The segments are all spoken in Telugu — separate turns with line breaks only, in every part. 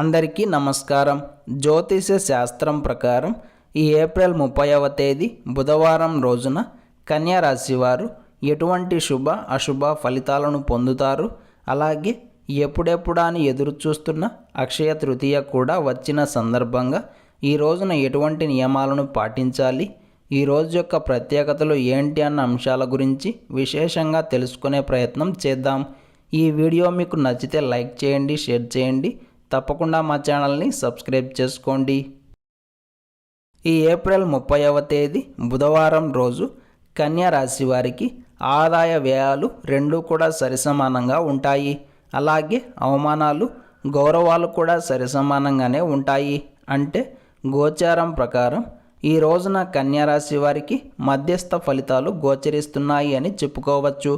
అందరికీ నమస్కారం. జ్యోతిష శాస్త్రం ప్రకారం ఈ ఏప్రిల్ ముప్పైవ తేదీ బుధవారం రోజున కన్యారాశి వారు ఎటువంటి శుభ అశుభ ఫలితాలను పొందుతారు? అలాగే ఎప్పుడెప్పుడా అని ఎదురు చూస్తున్న అక్షయ తృతీయ కూడా వచ్చిన సందర్భంగా ఈ రోజున ఎటువంటి నియమాలను పాటించాలి? ఈ రోజు యొక్క ప్రత్యేకతలు ఏంటి అన్న అంశాల గురించి విశేషంగా తెలుసుకునే ప్రయత్నం చేద్దాం. ఈ వీడియో మీకు నచ్చితే లైక్ చేయండి షేర్ చేయండి. తప్పకుండా మా ఛానల్ని సబ్స్క్రైబ్ చేసుకోండి. ఈ ఏప్రిల్ ముప్పైవ తేదీ బుధవారం రోజు కన్యా రాశి వారికి ఆదాయ వ్యయాలు రెండూ కూడా సరిసమానంగా ఉంటాయి. అలాగే అవమానాలు గౌరవాలు కూడా సరిసమానంగానే ఉంటాయి. అంటే గోచారం ప్రకారం ఈ రోజున కన్యా రాశి వారికి మధ్యస్థ ఫలితాలు గోచరిస్తున్నాయి అని చెప్పుకోవచ్చు.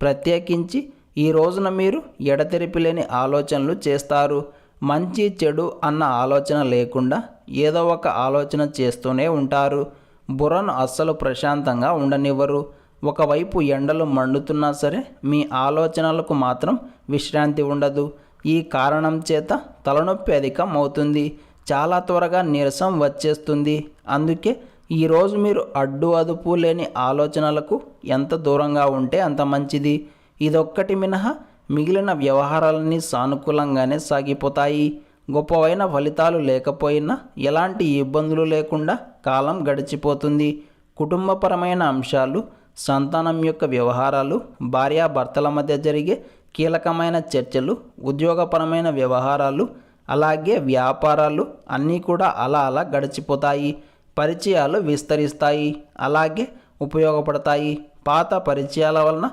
ప్రత్యేకించి ఈ రోజున మీరు ఎడతెరిపి లేని ఆలోచనలు చేస్తారు. మంచి చెడు అన్న ఆలోచన లేకుండా ఏదో ఒక ఆలోచన చేస్తూనే ఉంటారు. బుర్రను అస్సలు ప్రశాంతంగా ఉండనివ్వరు. ఒకవైపు ఎండలు మండుతున్నా సరే మీ ఆలోచనలకు మాత్రం విశ్రాంతి ఉండదు. ఈ కారణం చేత తలనొప్పి అధికం అవుతుంది. చాలా త్వరగా నీరసం వచ్చేస్తుంది. అందుకే ఈరోజు మీరు అడ్డు అదుపు లేని ఆలోచనలకు ఎంత దూరంగా ఉంటే అంత మంచిది. ఇదొక్కటి మినహా మిగిలిన వ్యవహారాలన్నీ సానుకూలంగానే సాగిపోతాయి. గొప్పవైన ఫలితాలు లేకపోయినా ఎలాంటి ఇబ్బందులు లేకుండా కాలం గడిచిపోతుంది. కుటుంబపరమైన అంశాలు సంతానం యొక్క వ్యవహారాలు భార్యాభర్తల మధ్య జరిగే కీలకమైన చర్చలు ఉద్యోగపరమైన వ్యవహారాలు అలాగే వ్యాపారాలు అన్నీ కూడా అలా అలా గడిచిపోతాయి. పరిచయాలు విస్తరిస్తాయి అలాగే ఉపయోగపడతాయి. పాత పరిచయాల వలన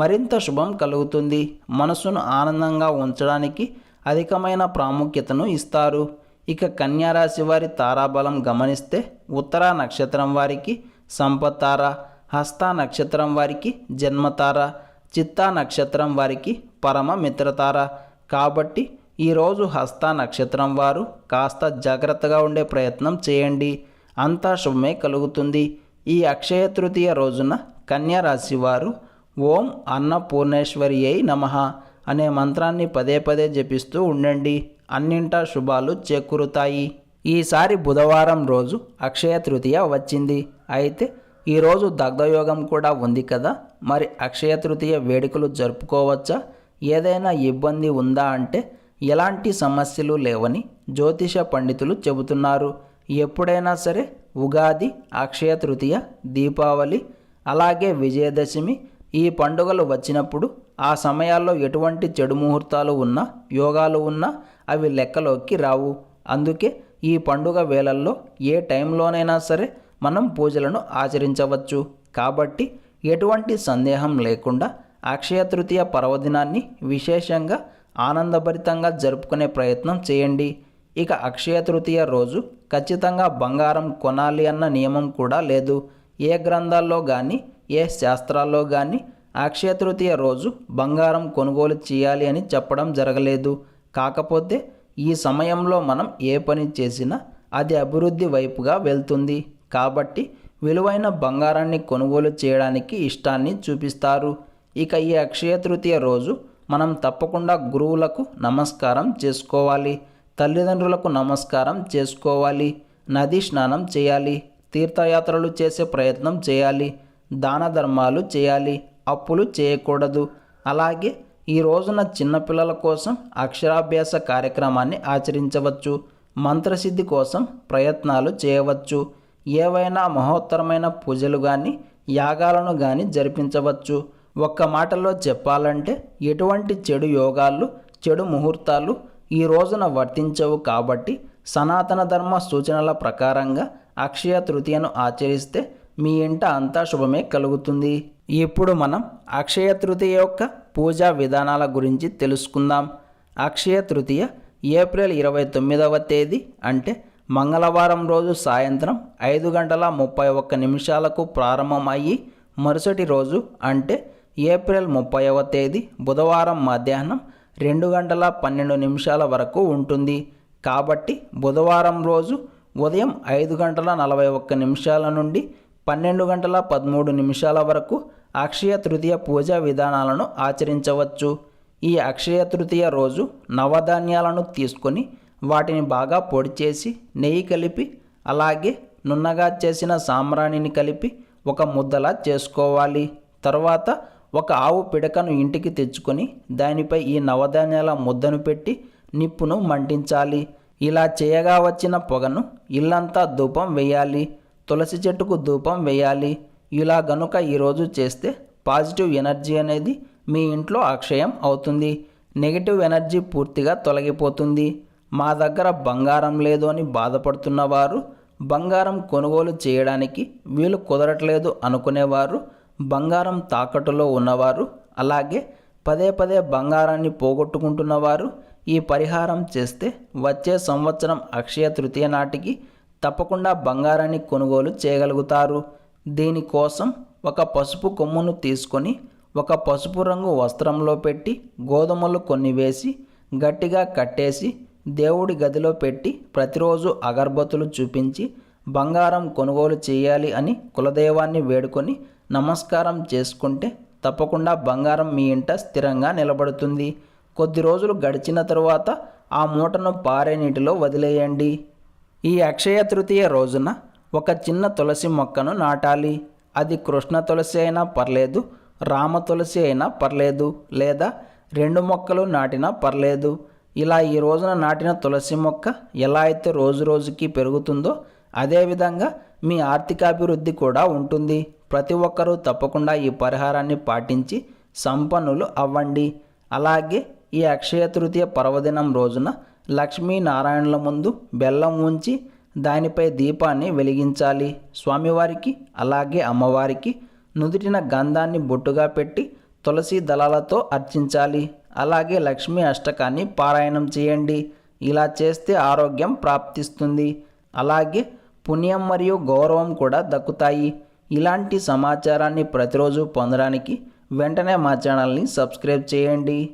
మరింత శుభం కలుగుతుంది. మనసును ఆనందంగా ఉంచడానికి అధికమైన ప్రాముఖ్యతను ఇస్తారు. ఇక కన్యారాశి వారి తారాబలం గమనిస్తే ఉత్తర నక్షత్రం వారికి సంపతార హస్త నక్షత్రం వారికి జన్మతార చిత్తా నక్షత్రం వారికి పరమ మిత్రతార. కాబట్టి ఈరోజు హస్త నక్షత్రం వారు కాస్త జాగ్రత్తగా ఉండే ప్రయత్నం చేయండి. అంతా శుభమే కలుగుతుంది. ఈ అక్షయ తృతీయ రోజున కన్యా రాశి వారు ఓం అన్నపూర్ణేశ్వరి అయి నమ అనే మంత్రాన్ని పదే పదే జపిస్తూ ఉండండి. అన్నింటా శుభాలు చేకూరుతాయి. ఈసారి బుధవారం రోజు అక్షయ తృతీయ వచ్చింది. అయితే ఈరోజు దగ్ధయోగం కూడా ఉంది కదా? మరి అక్షయ తృతీయ వేడుకలు జరుపుకోవచ్చా? ఏదైనా ఇబ్బంది ఉందా అంటే ఎలాంటి సమస్యలు లేవని జ్యోతిష పండితులు చెబుతున్నారు. ఎప్పుడైనా సరే ఉగాది అక్షయ తృతీయ దీపావళి అలాగే విజయదశమి ఈ పండుగలు వచ్చినప్పుడు ఆ సమయాల్లో ఎటువంటి చెడు ముహూర్తాలు ఉన్నా యోగాలు ఉన్నా అవి లెక్కలోకి రావు. అందుకే ఈ పండుగ వేళల్లో ఏ టైంలోనైనా సరే మనం పూజలను ఆచరించవచ్చు. కాబట్టి ఎటువంటి సందేహం లేకుండా అక్షయ తృతీయ పర్వదినాన్ని విశేషంగా ఆనందభరితంగా జరుపుకునే ప్రయత్నం చేయండి. ఇక అక్షయ తృతీయ రోజు ఖచ్చితంగా బంగారం కొనాలి అన్న నియమం కూడా లేదు. ఏ గ్రంథాల్లో కానీ ఏ శాస్త్రాల్లో కానీ అక్షయ తృతీయ రోజు బంగారం కొనుగోలు చేయాలి అని చెప్పడం జరగలేదు. కాకపోతే ఈ సమయంలో మనం ఏ పని చేసినా అది అభివృద్ధి వైపుగా వెళ్తుంది. కాబట్టి విలువైన బంగారాన్ని కొనుగోలు చేయడానికి ఇష్టాన్ని చూపిస్తారు. ఇక ఈ అక్షయ తృతీయ రోజు మనం తప్పకుండా గురువులకు నమస్కారం చేసుకోవాలి. తల్లిదండ్రులకు నమస్కారం చేసుకోవాలి. నదీ స్నానం చేయాలి. తీర్థయాత్రలు చేసే ప్రయత్నం చేయాలి. దాన ధర్మాలు చేయాలి. అప్పులు చేయకూడదు. అలాగే ఈ రోజున చిన్నపిల్లల కోసం అక్షరాభ్యాస కార్యక్రమాన్ని ఆచరించవచ్చు. మంత్రసిద్ధి కోసం ప్రయత్నాలు చేయవచ్చు. ఏవైనా మహోత్తరమైన పూజలు కానీ యాగాలను కానీ జరిపించవచ్చు. ఒక్క మాటలో చెప్పాలంటే ఎటువంటి చెడు యోగాలు చెడు ముహూర్తాలు ఈ రోజున వర్తించవు కాబట్టి సనాతన ధర్మ సూచనల ప్రకారంగా అక్షయ తృతీయను ఆచరిస్తే మీ ఇంట అంతా శుభమే కలుగుతుంది. ఇప్పుడు మనం అక్షయ తృతీయ యొక్క పూజా విధానాల గురించి తెలుసుకుందాం. అక్షయ తృతీయ ఏప్రిల్ ఇరవై తొమ్మిదవ తేదీ అంటే మంగళవారం రోజు సాయంత్రం ఐదు గంటల ముప్పై ఒక్క నిమిషాలకు ప్రారంభమయ్యి మరుసటి రోజు అంటే ఏప్రిల్ ముప్పైవ తేదీ బుధవారం మధ్యాహ్నం రెండు గంటల పన్నెండు నిమిషాల వరకు ఉంటుంది. కాబట్టి బుధవారం రోజు ఉదయం ఐదు గంటల నలభై ఒక్క నిమిషాల నుండి పన్నెండు గంటల పదమూడు నిమిషాల వరకు అక్షయ తృతీయ పూజా విధానాలను ఆచరించవచ్చు. ఈ అక్షయ తృతీయ రోజు నవధాన్యాలను తీసుకొని వాటిని బాగా పొడి చేసి నెయ్యి కలిపి అలాగే నున్నగా చేసిన సాంబ్రాణిని కలిపి ఒక ముద్దలా చేసుకోవాలి. తర్వాత ఒక ఆవు పిడకను ఇంటికి తెచ్చుకొని దానిపై ఈ నవధాన్యాల ముద్దను పెట్టి నిప్పును మంటించాలి ఇలా చేయగా వచ్చిన పొగను ఇల్లంతా ధూపం వేయాలి. తులసి చెట్టుకు ధూపం వేయాలి. ఇలా గనుక ఈరోజు చేస్తే పాజిటివ్ ఎనర్జీ అనేది మీ ఇంట్లో అక్షయం అవుతుంది. నెగిటివ్ ఎనర్జీ పూర్తిగా తొలగిపోతుంది. మా దగ్గర బంగారం లేదు అని బాధపడుతున్న వారు బంగారం కొనుగోలు చేయడానికి వీలు కుదరట్లేదు అనుకునేవారు బంగారం తాకట్టులో ఉన్నవారు అలాగే పదే పదే బంగారాన్ని పోగొట్టుకుంటున్నవారు ఈ పరిహారం చేస్తే వచ్చే సంవత్సరం అక్షయ తృతీయ నాటికి తప్పకుండా బంగారాన్ని కొనుగోలు చేయగలుగుతారు. దీనికోసం ఒక పసుపు కొమ్మును తీసుకొని ఒక పసుపు రంగు వస్త్రంలో పెట్టి గోధుమలు కొన్ని వేసి గట్టిగా కట్టేసి దేవుడి గదిలో పెట్టి ప్రతిరోజు అగర్బత్తులు చూపించి బంగారం కొనుగోలు చేయాలి అని కులదైవాన్ని వేడుకొని నమస్కారం చేసుకుంటే తప్పకుండా బంగారం మీ ఇంట స్థిరంగా నిలబడుతుంది. కొద్ది రోజులు గడిచిన తరువాత ఆ మూటను పారే నీటిలో వదిలేయండి. ఈ అక్షయ తృతీయ రోజున ఒక చిన్న తులసి మొక్కను నాటాలి. అది కృష్ణ తులసి అయినా పర్లేదు రామ తులసి అయినా పర్లేదు లేదా రెండు మొక్కలు నాటినా పర్లేదు. ఇలా ఈ రోజున నాటిన తులసి మొక్క ఎలా అయితే రోజు రోజుకి పెరుగుతుందో అదేవిధంగా మీ ఆర్థికాభివృద్ధి కూడా ఉంటుంది. ప్రతి ఒక్కరూ తప్పకుండా ఈ పరిహారాన్ని పాటించి సంపన్నులు అవ్వండి. అలాగే ఈ అక్షయ తృతీయ పర్వదినం రోజున లక్ష్మీనారాయణుల ముందు బెల్లం ఉంచి దానిపై దీపాన్ని వెలిగించాలి. స్వామివారికి అలాగే అమ్మవారికి నుదుటిన గంధాన్ని బొట్టుగా పెట్టి తులసి దళాలతో అర్చించాలి. అలాగే లక్ష్మీ అష్టకాన్ని పారాయణం చేయండి. ఇలా చేస్తే ఆరోగ్యం ప్రాప్తిస్తుంది. అలాగే పుణ్యం మరియు గౌరవం కూడా దక్కుతాయి. ఇలాంటి సమాచారాన్ని ప్రతిరోజు పొందడానికి వెంటనే మా ఛానల్ని సబ్స్క్రైబ్ చేయండి.